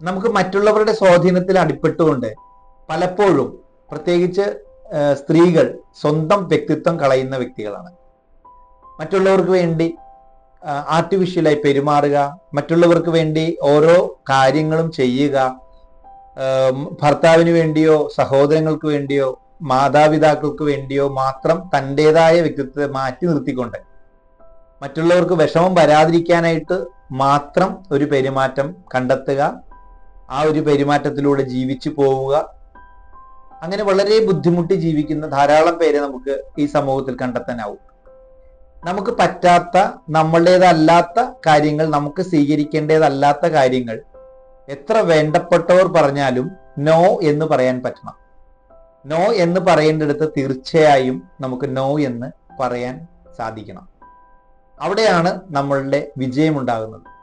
നമുക്ക് മറ്റുള്ളവരുടെ സ്വാധീനത്തിൽ അടിപ്പെട്ടുകൊണ്ട് പലപ്പോഴും പ്രത്യേകിച്ച് സ്ത്രീകൾ സ്വന്തം വ്യക്തിത്വം കളയുന്ന വ്യക്തികളാണ്. മറ്റുള്ളവർക്ക് വേണ്ടി ആർട്ടിഫിഷ്യലായി പെരുമാറുക മറ്റുള്ളവർക്ക് വേണ്ടി ഓരോ കാര്യങ്ങളും ചെയ്യുക ഭർത്താവിന് വേണ്ടിയോ സഹോദരങ്ങൾക്ക് വേണ്ടിയോ മാതാപിതാക്കൾക്ക് വേണ്ടിയോ മാത്രം തന്റെതായ വ്യക്തിത്വത്തെ മാറ്റി നിർത്തിക്കൊണ്ട് മറ്റുള്ളവർക്ക് വിഷമം വരാതിരിക്കാനായിട്ട് മാത്രം ഒരു പെരുമാറ്റം കണ്ടെത്തുക ആ ഒരു പെരുമാറ്റത്തിലൂടെ ജീവിച്ചു പോവുക. അങ്ങനെ വളരെ ബുദ്ധിമുട്ടി ജീവിക്കുന്ന ധാരാളം പേരെ നമുക്ക് ഈ സമൂഹത്തിൽ കണ്ടെത്താനാവും. നമുക്ക് പറ്റാത്ത നമ്മളുടേതല്ലാത്ത കാര്യങ്ങൾ നമുക്ക് സ്വീകരിക്കേണ്ടതല്ലാത്ത കാര്യങ്ങൾ എത്ര വേണ്ടപ്പെട്ടവർ പറഞ്ഞാലും നോ എന്ന് പറയാൻ പറ്റണം. നോ എന്ന് പറയേണ്ടടുത്ത് തീർച്ചയായും നമുക്ക് നോ എന്ന് പറയാൻ സാധിക്കണം. അവിടെയാണ് നമ്മളുടെ വിജയമുണ്ടാകുന്നത്.